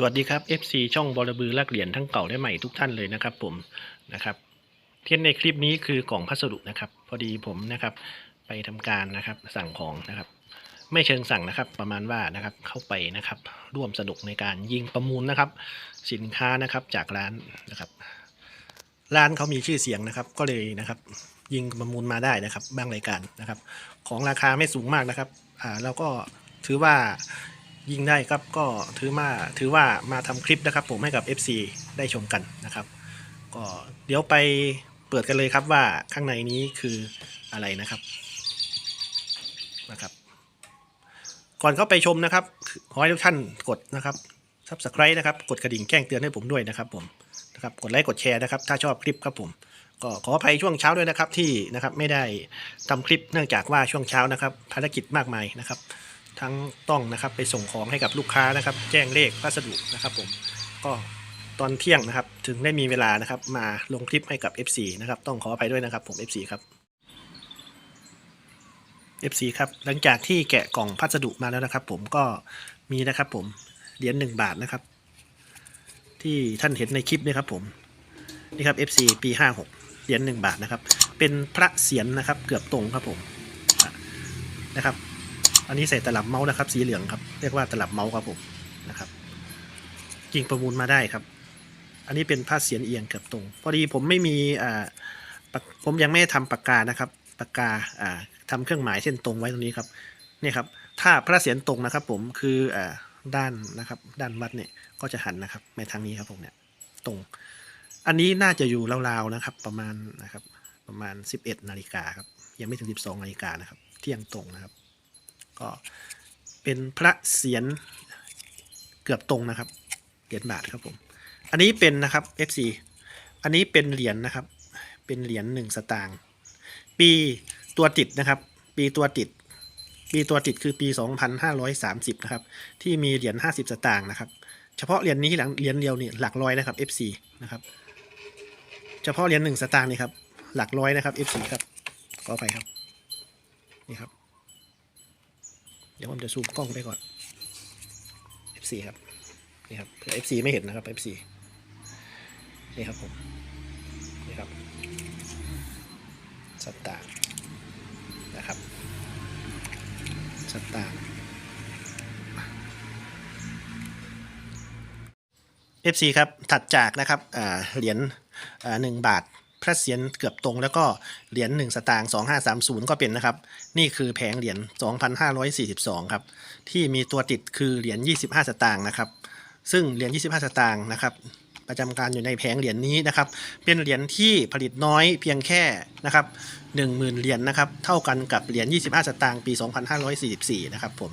สวัสดีครับ FC ช่องบอระบือลักเหรียญทั้งเก่าและใหม่ทุกท่านเลยนะครับ ผมนะครับเทียนในคลิปนี้คือกล่องพัสดุนะครับ พอดีผมนะครับ ไปทำการนะครับสั่งของนะครับ ไม่เชิงสั่งนะครับ ประมาณว่านะครับเข้าไปนะครับ ร่วมสนุกในการยิงประมูลนะครับ สินค้านะครับจากร้านนะครับ ร้านเขามีชื่อเสียงนะครับ ก็เลยนะครับ ยิงประมูลมาได้นะครับ บางรายการนะครับ ของราคาไม่สูงมากนะครับอ่าเราก็ถือว่า ยิงได้ครับก็ถือมาถือว่ามาทำคลิปนะครับ ผมให้กับ FC ได้ชมกันนะครับ ก็เดี๋ยวไปเปิดกันเลยครับว่าข้างในนี้คืออะไรนะครับนะครับ ก่อนเข้าไปชมนะครับขอให้ทุกท่านกดนะครับ subscribe นะครับกดกระดิ่งแจ้งเตือนให้ผมด้วยนะครับ ผมนะครับกดไลค์กดแชร์นะครับ ถ้าชอบคลิปครับผม ก็ขออภัยช่วงเช้าด้วยนะครับที่นะครับไม่ได้ทำคลิปเนื่องจากว่าช่วงเช้านะครับภารกิจมากมายนะครับ ทั้งต้องนะครับไปส่งของให้กับลูกค้านะครับ แจ้งเลขพัสดุนะครับผมก็ตอนเที่ยงนะครับ ถึงได้มีเวลานะครับ มาลงคลิปให้กับ FC นะครับ ต้องขออภัยด้วยนะครับผม FC ครับ FC ครับหลังจากที่แกะกล่องพัสดุมาแล้วนะครับ ผมก็มีนะครับผมเหรียญหนึ่งบาทนะครับ ที่ท่านเห็นในคลิปนี้ครับผมนี่ครับ FC ปี56เหรียญ1บาทนะครับ เป็นพระเศียรนะครับ เกือบตรงครับผมนะครับ อันนี้ใส่ตลับเมาส์นะครับ สีเหลืองครับ เรียกว่าตลับเมาส์ครับผมนะครับยิงประมูลมาได้ครับ อันนี้เป็นพระเศียรเอียงเกือบตรง พอดีผมไม่มีอ่าผมยังไม่ได้ทำปากกานะครับปากกาอ่าทำเครื่องหมายเส้นตรงไว้ตรงนี้ครับนี่ครับ ถ้าพระเศียรตรงนะครับ ผมคืออ่าด้านนะครับ ด้านวัดเนี่ยก็จะหันนะครับในทางนี้ครับผมเนี่ยตรง อันนี้น่าจะอยู่ราวๆนะครับ ประมาณนะครับ ประมาณ 11นาฬิกาครับยังไม่ถึง 12นาฬิกานะครับ เที่ยงตรงนะครับ ก็เป็นพระเศียรเกือบตรงนะครับเหรียญบาทครับผม อันนี้เป็นนะครับ FC อันนี้เป็นเหรียญนะครับ เป็นเหรียญหนึ่งสตางค์ ปีตัวติดนะครับ ปีตัวติด ปีตัวติดคือปี 2530 นะครับ ที่มีเหรียญ50 สตางค์นะครับ เฉพาะเหรียญนี้หลังเหรียญเดียวนี่หลักร้อยนะครับ FC นะครับ เฉพาะเหรียญหนึ่งสตางค์นี่ครับ หลักร้อยนะครับ F4 ครับก็ไปครับ นี่ครับ เดี๋ยวผมจะซูมกล้องไปก่อน F4 ครับ นี่ครับเผื่อ F4 ไม่เห็นนะครับ F4 นี่ครับผม นี่ครับสตางค์นะครับสตางค์ FC ครับ ถัดจากนะครับเหรียญหนึ่งบาท พระเศียรเกือบตรงแล้วก็เหรียญ1สตางค์2530 ก็เป็นนะครับ นี่คือแผงเหรียญ 2,542 ครับ ที่มีตัวติดคือเหรียญ 25 สตางค์นะครับ ซึ่งเหรียญ 25 สตางค์นะครับ ประจำการอยู่ในแผงเหรียญนี้นะครับ เป็นเหรียญที่ผลิตน้อยเพียงแค่นะครับ10,000 เหรียญนะครับ เท่ากันกับเหรียญ 25 สตางค์ปี 2544 นะครับผม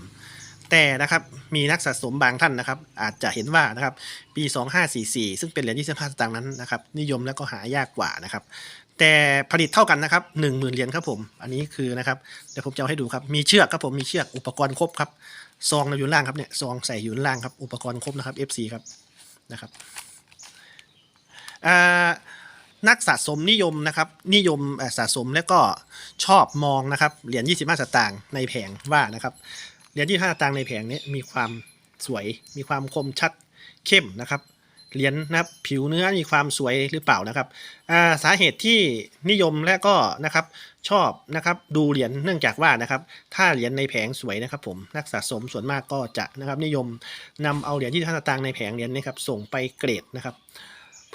แต่นะครับมีนักสะสมบางท่านนะครับ อาจจะเห็นว่านะครับปี 2544 ซึ่งเป็นเหรียญ25 สตางค์นั้นนะครับนิยมและก็หายากกว่านะครับ แต่ผลิตเท่ากันนะครับ10,000เหรียญครับผมอันนี้คือนะครับเดี๋ยวผมจะเอาให้ดูครับมีเชือกครับผมมีเชือกอุปกรณ์ครบครับซองเราอยู่ล่างครับเนี่ยซองใส่อยู่ล่างครับอุปกรณ์ครบนะครับ FC ครับนะครับนักสะสมนิยมนะครับนิยมสะสมและก็ชอบมองนะครับเหรียญ25 สตางค์ในแผงว่านะครับ เหรียญที่ห้าตังในแผงนี้มีความสวย มีความคมชัดเข้มนะครับ เหรียญนะครับผิวเนื้อมีความสวยหรือเปล่านะครับอ่าสาเหตุที่นิยมและก็นะครับชอบนะครับดูเหรียญเนื่องจากว่านะครับถ้าเหรียญในแผงสวยนะครับ ผมนักสะสมส่วนมากก็จะนะครับนิยมนำเอาเหรียญที่ห้าตังในแผงเหรียญนี้ครับส่งไปเกรดนะครับ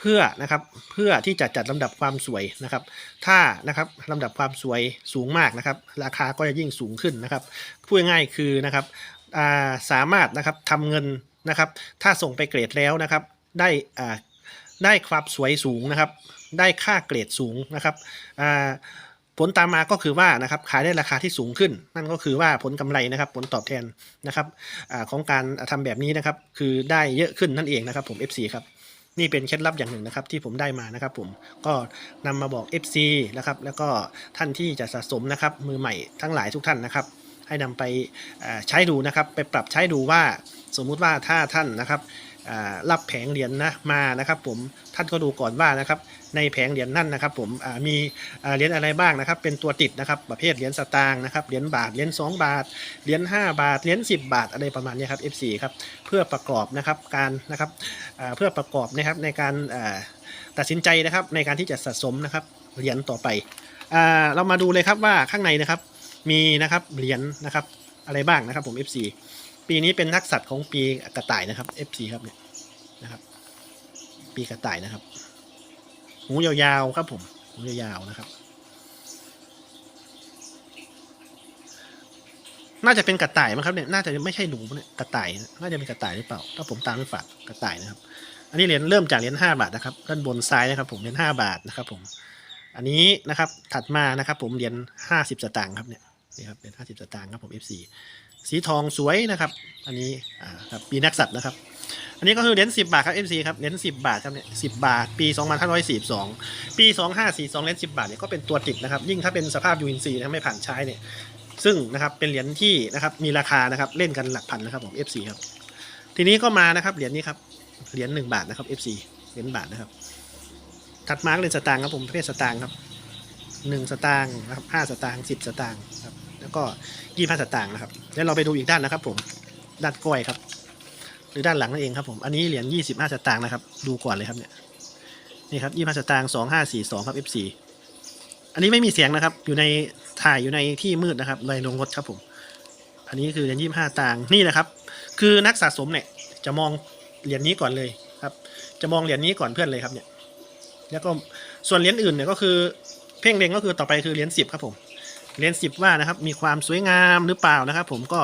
เพื่อนะครับเพื่อที่จะจัดลำดับความสวยนะครับ ถ้านะครับลำดับความสวยสูงมากนะครับ ราคาก็จะยิ่งสูงขึ้นนะครับพูดง่ายคือนะครับาสามารถนะครับทำเงินนะครับ ถ้าส่งไปเกรดแล้วนะครับ ได้ได้ความสวยสูงนะครับ ได้ค่าเกรดสูงนะครับผลตามมาก็คือว่านะครับขายได้ราคาที่สูงขึ้น นั่นก็คือว่าผลกำไรนะครับ ผลตอบแทนนะครับอของการทำแบบนี้นะครับ คือได้เยอะขึ้นนั่นเองนะครับผม FC ครับ นี่เป็นเคล็ดลับอย่างหนึ่งนะครับที่ผมได้มานะครับผมก็นำมาบอก FC นะครับแล้วก็ท่านที่จะสะสมนะครับมือใหม่ทั้งหลายทุกท่านนะครับ ให้นำไปใช้ดูนะครับ ไปปรับใช้ดูว่าสมมุติว่าถ้าท่านนะครับ รับแผงเหรียญนะมานะครับ ผมท่านก็ดูก่อนว่านะครับ ในแผงเหรียญนั่นนะครับ ผมมีเหรียญอะไรบ้างนะครับ เป็นตัวติดนะครับ ประเภทเหรียญสตางค์นะครับเหรียญบาทเหรียญ2 บาทเหรียญ5บาทเหรียญ10 บาทอะไรประมาณนี้ครับ F4 ครับเพื่อประกอบนะครับการนะครับเพื่อประกอบนะครับในการตัดสินใจนะครับ ในการที่จะสะสมนะครับเหรียญต่อไปเรามาดูเลยครับว่าข้างในนะครับมีนะครับเหรียญนะครับอะไรบ้างนะครับผม F4 ปีนี้เป็นนักสัตว์ของปีกระต่ายนะครับ F4 ครับเนี่ยนะครับ ปีกระต่ายนะครับ หูยาวๆครับผมหูยาวๆนะครับ น่าจะเป็นกระต่ายมั้งครับเนี่ยน่าจะไม่ใช่หนูเนี่ยกระต่ายน่าจะเป็นกระต่ายหรือเปล่า ถ้าผมตามไม่ฝากกระต่ายนะครับ อันนี้เหรียญเริ่มจากเหรียญห้าบาทนะครับ ด้านบนซ้ายนะครับ ผมเหรียญห้าบาทนะครับ ผม อันนี้นะครับถัดมานะครับ ผมเหรียญห้าสิบสตางค์ครับเนี่ยนี่ครับเหรียญห้าสิบสตางค์ครับผม F4 สีทองสวยนะครับ อันนี้อ่าครับปีนักสัตว์นะครับ อันนี้ก็คือเหรียญ10 บาทครับ MC ครับเหรียญ10 บาทครับเนี่ย10 บาท ปี 2542 ปี 2542เหรียญ10 บาทเนี่ยก็เป็นตัวติดนะครับ ยิ่งถ้าเป็นสภาพ UNC นะไม่ผ่านใช้เนี่ยซึ่งนะครับเป็นเหรียญที่นะครับมีราคานะครับเล่นกันหลักพันนะครับผม FC ครับทีนี้ก็มานะครับเหรียญนี้ครับเหรียญ1บาทนะครับ FC เหรียญบาทนะครับถัดมาก็เป็นสตางค์ครับผมประเภทสตางค์ครับ1สตางค์นะครับ5สตางค์10สตางค์ แล้วก็25สตางค์นะครับแล้วเราไปดูอีกด้านนะครับ ผมด้านก้อยครับ หรือด้านหลังนั่นเองครับผมอันนี้เหรียญ25สตางค์นะครับ ดูก่อนเลยครับเนี่ยนี่ครับ25สตางค์2542ครับ F4 อันนี้ไม่มีเสียงนะครับ อยู่ในถ่ายอยู่ในที่มืดนะครับในโรงรถครับผม อันนี้คือเหรียญ25ตางค์นี่นะครับ คือนักสะสมเนี่ยจะมองเหรียญนี้ก่อนเลยครับ จะมองเหรียญนี้ก่อนเพื่อนเลยครับเนี่ย แล้วก็ส่วนเหรียญอื่นเนี่ยก็คือเพ่งเล็งก็คือต่อไปคือเหรียญ10ครับผม เหรียญ10ว่านะครับ มีความสวยงามหรือเปล่านะครับ ผมก็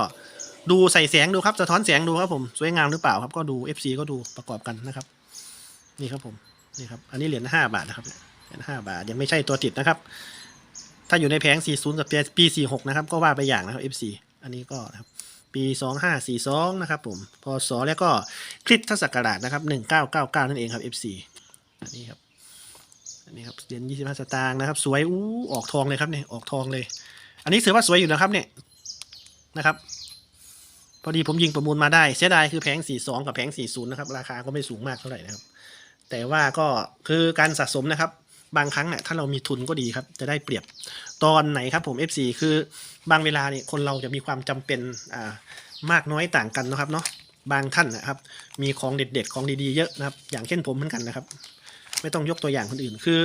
ดูใส่แสงดูครับสะท้อนแสงดูครับผมสวยงามหรือเปล่าครับก็ดู FC ก็ดูประกอบกันนะครับ นี่ครับผมนี่ครับอันนี้เหรียญห้าบาทนะครับเหรียญห้าบาทยังไม่ใช่ตัวติดนะครับ ถ้าอยู่ในแผง40กับปี46นะครับ ก็ว่าไปอย่างนะครับ FC อันนี้ก็นะครับปี 2542 นะครับผมพศแล้วก็คริสตศักราชนะครับ 1999 นั่นเองครับ FC อันนี้ครับ อันนี้ครับเหรียญ25สตางค์นะครับ สวยอู้ออกทองเลยครับเนี่ยออกทองเลย อันนี้ถือว่าสวยอยู่นะครับเนี่ยนะครับ พอดีผมยิงประมูลมาได้เสียดายคือแผง42กับแผง40นะครับราคาก็ไม่สูงมากเท่าไหร่นะครับ แต่ว่าก็คือการสะสมนะครับ บางครั้งเนี่ยถ้าเรามีทุนก็ดีครับ จะได้เปรียบตอนไหนครับผม F4 คือบางเวลาเนี่ยคนเราจะมีความจำเป็นอ่ามากน้อยต่างกันนะครับเนาะบางท่านนะครับ มีของเด็ดๆของดีๆเยอะนะครับ อย่างเช่นผมเหมือนกันนะครับ ไม่ต้องยกตัวอย่างคนอื่น คือ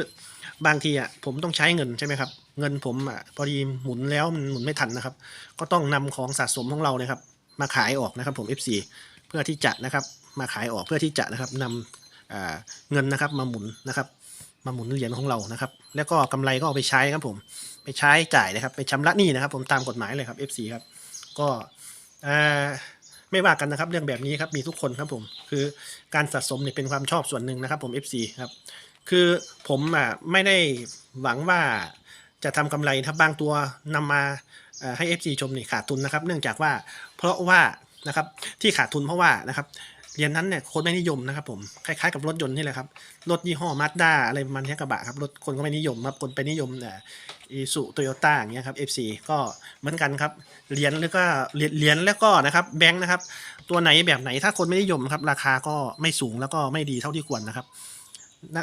บางทีอะผมต้องใช้เงินใช่ไหมครับ เงินผมอะพอดีหมุนแล้วมันหมุนไม่ทันนะครับ ก็ต้องนำของสะสมของเรานะครับ มาขายออกนะครับผม F4 เพื่อที่จะนะครับมาขายออกเพื่อที่จะนะครับนำเงินนะครับมาหมุนนะครับ มาหมุนเหรียญของเรานะครับ แล้วก็กำไรก็เอาไปใช้ครับผมไปใช้จ่ายนะครับ ไปชำระหนี้นะครับ ผมตามกฎหมายเลยครับ F4 ครับก็อ่า ไม่ว่ากันนะครับ เรื่องแบบนี้ครับมีทุกคนครับผมคือการสะสมเนี่ยเป็นความชอบส่วนหนึ่งนะครับ ผม F4 ครับคือผมอะไม่ได้หวังว่าจะทำกำไรถ้าบางตัวนำมาให้ FC ชมนี่ขาดทุนนะครับ เนื่องจากว่าเพราะว่านะครับที่ขาดทุนเพราะว่านะครับ เหรียญนั้นเนี่ยคนไม่นิยมนะครับผมคล้ายๆกับรถยนต์นี่แหละครับรถยี่ห้อมาสด้าอะไรประมันนี้กระบะครับรถคนก็ไม่นิยมครับคนไปนิยมเนี่ยอีสุโตโยต้าอย่างเงี้ยครับ FC ก็เหมือนกันครับเหรียญแล้วก็เหรียญแล้วก็นะครับแบงค์นะครับ ตัวไหนแบบไหนถ้าคนไม่นิยมครับราคาก็ไม่สูงแล้วก็ไม่ดีเท่าที่ควรนะครับ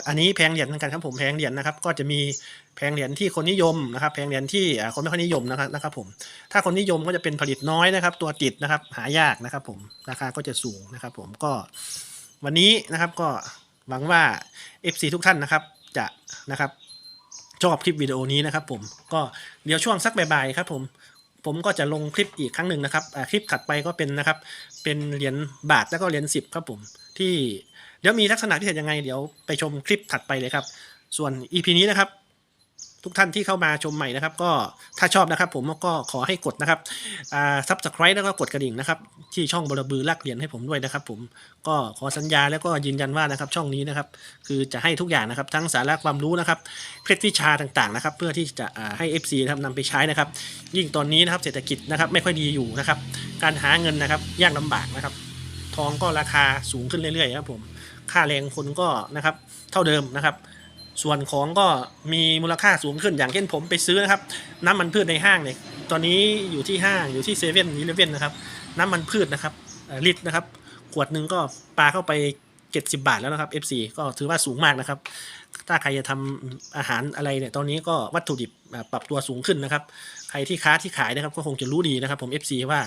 อันนี้แพงเหรียญเหมือนกันครับผมแพงเหรียญนะครับ ก็จะมีแพงเหรียญที่คนนิยมนะครับ แพงเหรียญที่คนไม่ค่อยนิยมนะครับนะครับ ผม ถ้าคนนิยมก็จะเป็นผลิตน้อยนะครับ ตัวติดนะครับ หายากนะครับ ผมราคาก็จะสูงนะครับ ผมก็วันนี้นะครับก็หวังว่า FC ทุกท่านนะครับ จะนะครับชอบคลิปวิดีโอนี้นะครับ ผมก็เดี๋ยวช่วงสักบ่ายๆครับ ผมผมก็จะลงคลิปอีกครั้งหนึ่งนะครับคลิปถัดไปก็เป็นนะครับ เป็นเหรียญบาทแล้วก็เหรียญสิบครับผมที่ เดี๋ยวมีลักษณะพิเศษยังไง เดี๋ยวไปชมคลิปถัดไปเลยครับ ส่วน EP นี้นะครับทุกท่านที่เข้ามาชมใหม่นะครับ ก็ถ้าชอบนะครับผมก็ขอให้กดนะครับอ่า subscribe แล้วก็กดกระดิ่งนะครับ ที่ช่องบลบือลากเหรียญให้ผมด้วยนะครับ ผมก็ขอสัญญาแล้วก็ยืนยันว่านะครับ ช่องนี้นะครับ คือจะให้ทุกอย่างนะครับ ทั้งสาระความรู้นะครับเคล็ดวิชาต่างๆนะครับ เพื่อที่จะให้ FC นะครับนำไปใช้นะครับ ยิ่งตอนนี้นะครับเศรษฐกิจนะครับไม่ค่อยดีอยู่นะครับ การหาเงินนะครับยากลำบากนะครับ ทองก็ราคาสูงขึ้นเรื่อยๆครับผม ค่าแรงคนก็นะครับ เท่าเดิมนะครับ ส่วนของก็มีมูลค่าสูงขึ้นอย่างเช่นผมไปซื้อนะครับ น้ำมันพืชในห้างเนี่ยตอนนี้อยู่ที่ห้างอยู่ที่เซเว่นอีเลเว่นนะครับ น้ำมันพืชนะครับลิตรนะครับ ขวดหนึ่งก็ปลาเข้าไป 70 บาทแล้วนะครับ FC ก็ถือว่าสูงมากนะครับ ถ้าใครจะทำอาหารอะไรเนี่ยตอนนี้ก็วัตถุดิบปรับตัวสูงขึ้นนะครับ ใครที่ค้าที่ขายนะครับก็คงจะรู้ดีนะครับ ผม FC ว่า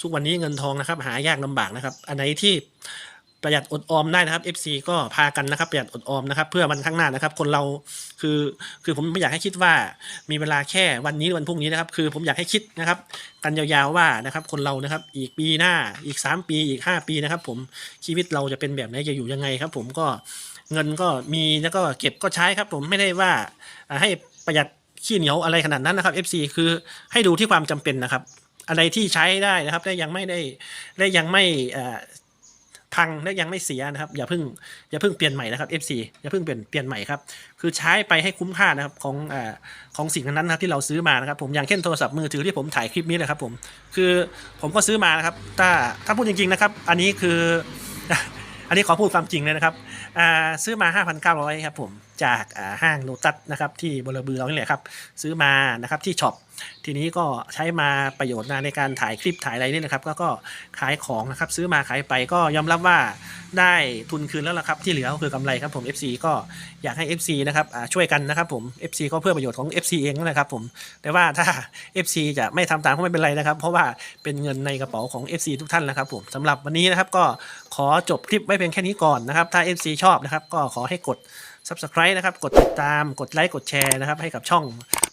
ทุกวันนี้เงินทองนะครับ หายากลำบากนะครับ อันไหนที่ ประหยัดอดออมได้นะครับ FC ก็พากันนะครับประหยัดอดออมนะครับ เพื่อวันข้างหน้านะครับ คนเราคือคือผมไม่อยากให้คิดว่ามีเวลาแค่วันนี้วันพรุ่งนี้นะครับ คือผมอยากให้คิดนะครับกันยาวๆว่านะครับ คนเรานะครับอีกปีหน้าอีก 3 ปีอีก 5 ปีนะครับ ผมชีวิตเราจะเป็นแบบไหนจะอยู่ยังไงครับ ผมก็เงินก็มีแล้วก็เก็บก็ใช้ครับ ผมไม่ได้ว่าให้ประหยัดขี้เหนียวอะไรขนาดนั้นนะครับ FC คือให้ดูที่ความจำเป็นนะครับ อะไรที่ใช้ได้นะครับได้ยังไม่ได้ได้ยังไม่ พังและยังไม่เสียนะครับ อย่าเพิ่งอย่าเพิ่งเปลี่ยนใหม่นะครับ FC อย่าเพิ่งเปลี่ยนเปลี่ยนใหม่ครับคือใช้ไปให้คุ้มค่านะครับของอของสิ่งนั้นนะครับที่เราซื้อมานะครับ ผมอย่างเช่นโทรศัพท์มือถือที่ผมถ่ายคลิปนี้นะครับผมคือผมก็ซื้อมานะครับถ้าถ้าพูดจริงๆนะครับ อันนี้คือ อันนี้ขอพูดความจริงเลยนะครับซื้อมา 5,900ครับผมจากห้างโลตัสนะครับที่บลบือเรานี่แหละครับ ซื้อมานะครับที่ช็อป ทีนี้ก็ใช้มาประโยชน์ในการถ่ายคลิปถ่ายอะไรนี่นะครับแล้วก็ขายของนะครับซื้อมาขายไปก็ยอมรับว่าได้ทุนคืนแล้วละครับ ที่เหลือก็คือกำไรครับผม FC ก็อยากให้ FC นะครับช่วยกันนะครับผม FC ก็เพื่อประโยชน์ของ FC เองนะครับผมแต่ว่าถ้า FC จะไม่ทำตามก็ไม่เป็นไรนะครับ เพราะว่าเป็นเงินในกระเป๋าของ FC ทุกท่านนะครับผมสำหรับวันนี้นะครับก็ขอจบคลิปไว้เพียงแค่นี้ก่อนนะครับ ถ้า FC ชอบนะครับ ก็ขอให้กด Subscribe นะครับ กดติดตาม กดไลค์ กดแชร์นะครับ ให้กับช่อง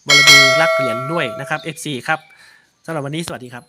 บอลบูรักเหรียญด้วยนะครับ FC ครับสำหรับวันนี้สวัสดีครับ